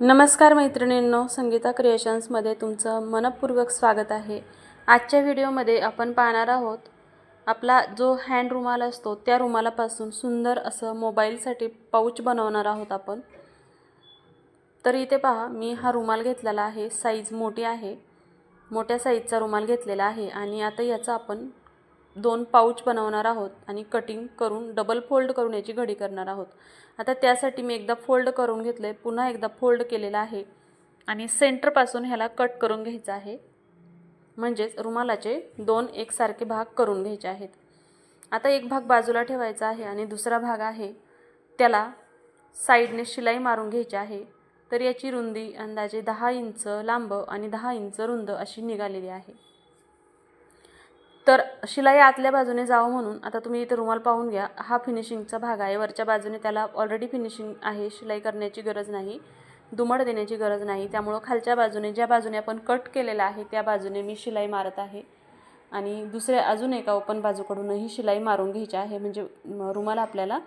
नमस्कार मैत्रिणींनो संगीता क्रिएशन्समध्ये तुमचं मनपूर्वक स्वागत आहे. आजच्या व्हिडिओमध्ये आपण पाहणार आहोत आपला जो हँड रुमाल असतो त्या रुमालापासून सुंदर असं मोबाईलसाठी पाऊच बनवणार आहोत आपण. तर इथे पहा मी हा रुमाल घेतलेला आहे साईज मोठी आहे. मोठ्या साईजचा रुमाल घेतलेला आहे आणि आता याचा आपण दोन पाऊच बनवणार आहोत आणि कटिंग करून डबल फोल्ड करून याची घडी करणार आहोत. आता त्यासाठी मी एकदा फोल्ड करून घेतलं आहे पुन्हा एकदा फोल्ड केलेलं आहे. आणि सेंटरपासून ह्याला कट करून घ्यायचं आहे. म्हणजेच रुमालाचे दोन एकसारखे भाग करून घ्यायचे आहेत. आता एक भाग बाजूला ठेवायचा आहे आणि दुसरा भाग आहे त्याला साईडने शिलाई मारून घ्यायची आहे. तर याची रुंदी अंदाजे दहा इंच लांब आणि दहा इंच रुंद अशी निघालेली आहे. तर शिलाई आतल्या बाजूने जावं म्हणून आता तुम्ही इथे रुमाल पाहून घ्या. हा फिनिशिंगचा भाग आहे. वरच्या बाजूने त्याला ऑलरेडी फिनिशिंग आहे. शिलाई करण्याची गरज नाही. दुमड देण्याची गरज नाही. त्यामुळं खालच्या बाजूने ज्या बाजूने आपण कट केलेला आहे त्या बाजूने मी शिलाई मारत आहे. आणि दुसऱ्या अजून एका ओपन बाजूकडूनही शिलाई मारून घ्यायची आहे. म्हणजे रुमाल आपल्याला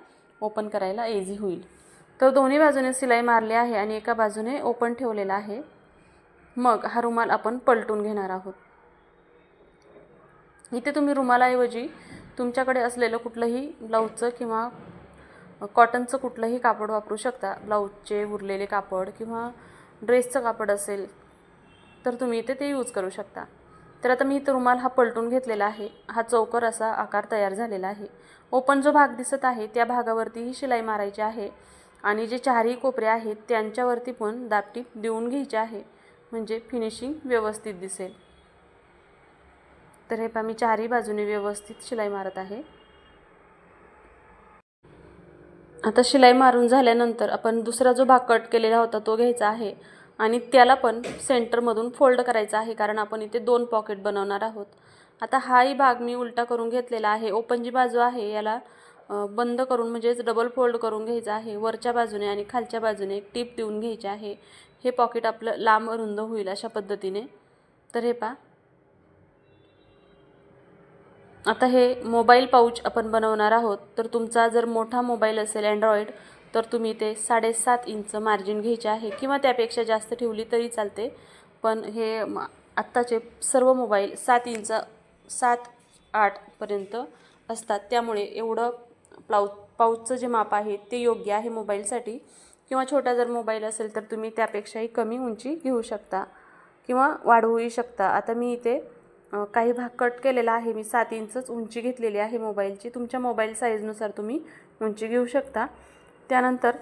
ओपन करायला इझी होईल. तर दोन्ही बाजूने शिलाई मारली आहे आणि एका बाजूने ओपन ठेवलेला आहे. मग हा रुमाल आपण पलटून घेणार आहोत. इथे तुम्ही रुमालाऐवजी तुमच्याकडे असलेलं कुठलंही ब्लाऊजचं किंवा कॉटनचं कुठलंही कापड वापरू शकता. ब्लाऊजचे उरलेले कापड किंवा ड्रेसचं कापड असेल तर तुम्ही इथे ते यूज करू शकता. तर आता मी इथं रुमाल हा पलटून घेतलेला आहे. हा चौकर असा आकार तयार झालेला आहे. ओपन जो भाग दिसत आहे त्या भागावरतीही शिलाई मारायची आहे आणि जे चारही कोपरे आहेत त्यांच्यावरती पण दापटीप देऊन घ्यायचे आहे. म्हणजे फिनिशिंग व्यवस्थित दिसेल. तर हे पहा मी चारही बाजूने व्यवस्थित शिलाई मारत आहे. आता शिलाई मारून झाल्यानंतर आपण दुसरा जो भाग कट केलेला होता तो घ्यायचा आहे आणि त्याला पण सेंटरमधून फोल्ड करायचा आहे कारण आपण इथे दोन पॉकेट बनवणार आहोत. आता हाही भाग मी उलटा करून घेतलेला आहे. ओपन जी बाजू आहे याला बंद करून म्हणजेच डबल फोल्ड करून घ्यायचं आहे. वरच्या बाजूने आणि खालच्या बाजूने एक टीप देऊन घ्यायची आहे. हे पॉकेट आपलं लांब रुंद होईल अशा पद्धतीने. तर हे पहा आता हे मोबाईल पाऊच आपण बनवणार आहोत. तर तुमचा जर मोठा मोबाईल असेल अँड्रॉईड तर तुम्ही ते साडेसात इंच मार्जिन घ्यायचे आहे. किंवा त्यापेक्षा जास्त ठेवली तरी चालते. पण हे आत्ताचे सर्व मोबाईल सात इंच सात आठपर्यंत असतात. त्यामुळे एवढं प्लाउ पाऊचचं जे माप आहे ते योग्य आहे मोबाईलसाठी. किंवा छोटा जर मोबाईल असेल तर तुम्ही त्यापेक्षाही कमी उंची घेऊ शकता. किंवा वाढवूही शकता. आता मी इथे काही भाग कट केलेला आहे. मी सात इंचच उंची घेतलेली आहे मोबाईलची. तुमच्या मोबाईल साईजनुसार तुम्ही उंची घेऊ शकता. त्यानंतर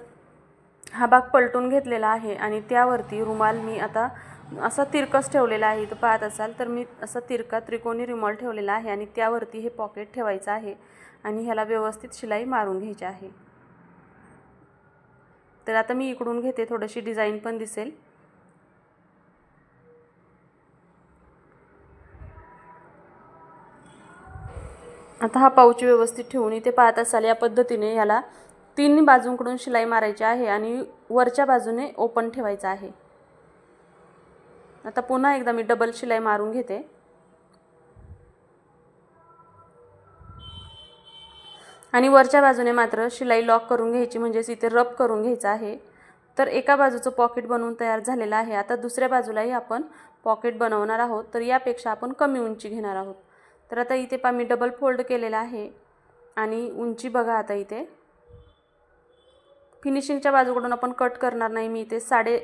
हा भाग पलटून घेतलेला आहे आणि त्यावरती रुमाल मी आता असा तिरकस ठेवलेला आहे. इथं पाहत असाल तर मी असा तिरका त्रिकोणी रुमाल ठेवलेला आहे आणि त्यावरती हे पॉकेट ठेवायचं आहे आणि ह्याला व्यवस्थित शिलाई मारून घ्यायची आहे. तर आता मी इकडून घेते. थोडीशी डिझाईन पण दिसेल. आता हा पाऊच व्यवस्थित ठेवून इथे पाहत असाल या पद्धतीने याला तीन बाजूंकडून शिलाई मारायची आहे आणि वरच्या बाजूने ओपन ठेवायचं आहे. आता पुन्हा एकदा मी डबल शिलाई मारून घेते. आणि वरच्या बाजूने मात्र शिलाई लॉक करून घ्यायची म्हणजेच इथे रब करून घ्यायचं आहे. तर एका बाजूचं पॉकेट बनवून तयार झालेलं आहे. आता दुसऱ्या बाजूलाही आपण पॉकेट बनवणार आहोत. तर यापेक्षा आपण कमी उंची घेणार आहोत. तर आता इथे पा मी डबल फोल्ड केलेला आहे. आणि उंची बघा आता इथे. फिनिशिंगच्या बाजूकडून आपण कट करणार नाही. मी इथे साडे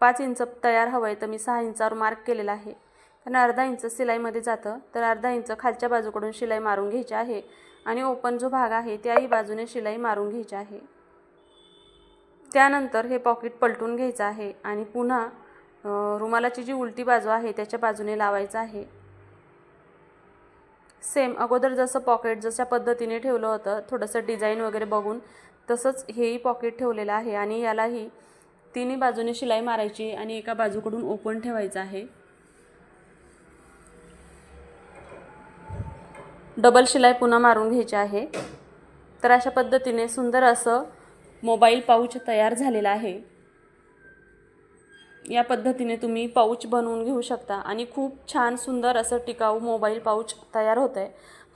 पाच इंच तयार हवं आहे तर मी सहा इंचावर मार्क केलेला आहे. कारण अर्धा इंच सिलाईमध्ये जातं. तर अर्धा इंच खालच्या बाजूकडून शिलाई मारून घ्यायची आहे. आणि ओपन जो भाग आहे त्याही बाजूने शिलाई मारून घ्यायची आहे. त्यानंतर हे पॉकेट पलटून घ्यायचं आहे. आणि पुन्हा रुमालाची जी उलटी बाजू आहे त्याच्या बाजूने लावायचं आहे. सेम. अगोदर जसं पॉकेट जशा पद्धतीने ठेवलं होतं थोडंसं डिझाईन वगैरे बघून तसंच हेही पॉकेट ठेवलेलं आहे आणि यालाही तिन्ही बाजूने शिलाई मारायची आणि एका बाजूकडून ओपन ठेवायचं आहे. डबल शिलाई पुन्हा मारून घ्यायची आहे. तर अशा पद्धतीने सुंदर असं मोबाईल पाऊच तयार झालेला आहे. या पद्धतीने तुम्ही पाऊच बनवून घेऊ शकता. आणि खूप छान सुंदर असं टिकाऊ मोबाईल पाऊच तयार होतं आहे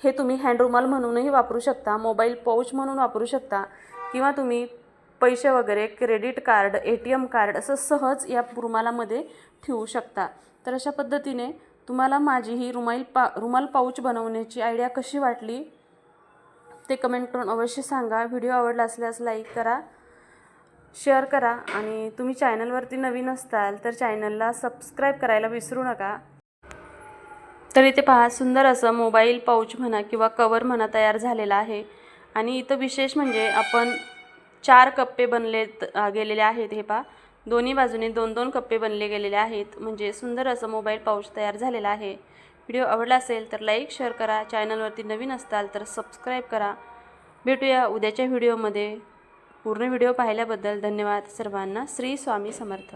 हे तुम्ही हँडरुमाल म्हणूनही वापरू शकता मोबाईल पाऊच म्हणून वापरू शकता. किंवा तुम्ही पैसे वगैरे credit card A T M card असं सहज या रुमालामध्ये ठेवू शकता. तर अशा पद्धतीने तुम्हाला माझी ही रुमाल पा रुमाल पाऊच बनवण्याची आयडिया कशी वाटली ते कमेंट करून अवश्य सांगा. व्हिडिओ आवडला असल्यास लाईक करा. शेअर करा आणि तुम्ही चॅनलवरती नवीन असताल तर चॅनलला सबस्क्राईब करायला विसरू नका. तर इथे पहा सुंदर असं मोबाईल पाऊच म्हणा किंवा कवर म्हणा तयार झालेला आहे. आणि इथं विशेष म्हणजे आपण चार कप्पे बनले गेलेले आहेत. हे पहा दोन्ही बाजूने दोन दोन कप्पे बनले गेलेले आहेत. म्हणजे सुंदर असं मोबाईल पाऊच तयार झालेला आहे. व्हिडिओ आवडला असेल तर लाईक शेअर करा. चॅनलवरती नवीन असताल तर सबस्क्राईब करा. भेटूया उद्याच्या व्हिडिओमध्ये. पूर्ण व्हिडिओ पाहिल्याबद्दल धन्यवाद सर्वांना. श्री स्वामी समर्थ.